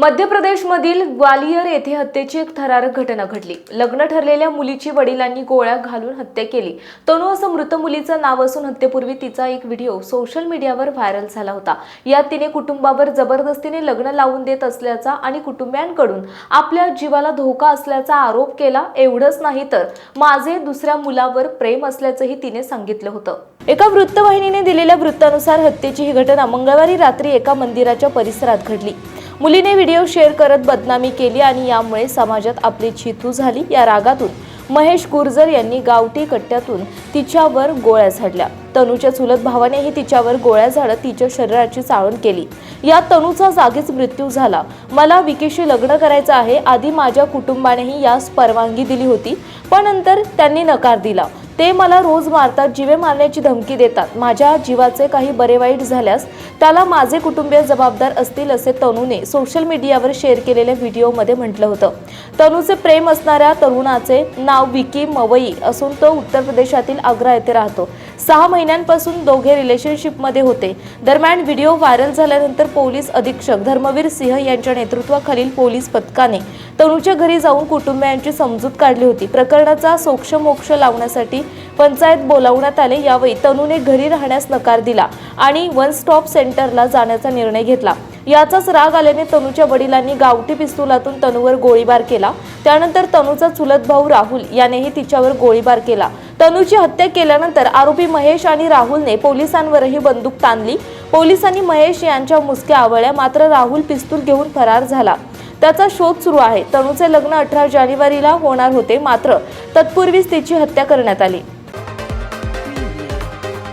मध्य प्रदेशमधील ग्वालियर येथे हत्येची एक थरारक घटना घडली. लग्न ठरलेल्या मुलीची वडिलांनी गोळ्या घालून हत्या केली. तनू असं मृत मुलीचं नाव असून हत्येपूर्वी तिचा एक व्हिडिओ सोशल मीडियावर व्हायरल झाला होता. यात तिने कुटुंबावर जबरदस्तीने लग्न लावून देत असल्याचा आणि कुटुंबियांकडून आपल्या जीवाला धोका असल्याचा आरोप केला एवढंच नाही तर माझे दुसऱ्या मुलावर प्रेम असल्याचंही तिने सांगितलं होतं. एका वृत्तवाहिनीने दिलेल्या वृत्तानुसार हत्येची ही घटना मंगळवारी रात्री एका मंदिराच्या परिसरात घडली. मुलीने व्हिडिओ शेअर करत बदनामी केली आणि यामुळे समाजात आपली छितू झाली. या रागातून महेश गुर्जर यांनी गावठी कट्ट्यातून तिच्यावर गोळ्या झाडल्या. तनूच्या चुलत भावानेही तिच्यावर गोळ्या झाडत तिच्या शरीराची चाळण केली. या तनूचा जागीच मृत्यू झाला. मला विकीशी लग्न करायचं आहे. आधी माझ्या कुटुंबानेही यास परवानगी दिली होती पण नंतर त्यांनी नकार दिला. ते मला रोज मारतात जीवे मारण्याची धमकी देतात. माझ्या जीवाचे काही बरे वाईट झाल्यास त्याला माझे कुटुंबीय जबाबदार असतील असे तनूने सोशल मीडियावर शेअर केलेल्या व्हिडिओमध्ये म्हटलं होतं. तनूचे प्रेम असणाऱ्या तरुणाचे नाव विकी मवई असून तो उत्तर प्रदेशातील आग्रा येथे राहतो. सहा महिन्यांपासून दोघे रिलेशनशिपमध्ये होते. दरम्यान व्हिडिओ व्हायरल झाल्यानंतर पोलीस अधीक्षक धर्मवीर सिंह यांच्या नेतृत्वाखालील पोलीस पथकाने तनूच्या घरी जाऊन कुटुंबियांची समजूत काढली होती. प्रकरणाचा सोक्षमोक्ष लावण्यासाठी पंचायत बोलावण्यात आले. यावेळी तनूने घरी राहण्यास नकार दिला आणि वन स्टॉप सेंटरला जाण्याचा निर्णय घेतला. याचाच राग आल्याने तनूच्या वडिलांनी गावठी पिस्तुलातून तनूवर गोळीबार केला. त्यानंतर तनूचा चुलत भाऊ राहुल यानेही तिच्यावर गोळीबार केला. तनूची हत्या केल्यानंतर आरोपी महेश आणि राहुलने पोलिसांवरही बंदूक ताणली. पोलिसांनी महेश यांच्या मुसक्या आवळ्या मात्र राहुल पिस्तूल घेऊन फरार झाला. त्याचा शोध सुरू आहे. तनूचे लग्न अठरा जानेवारीला होणार होते. मात्र तत्पूर्वीच तिची हत्या करण्यात आली.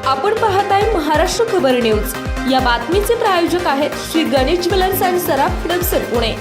आपण पाहत आहे महाराष्ट्र खबर न्यूज. या बातमीचे प्रायोजक आहेत श्री गणेश ज्वेलर्स अँड सराफ हडपसर पुणे.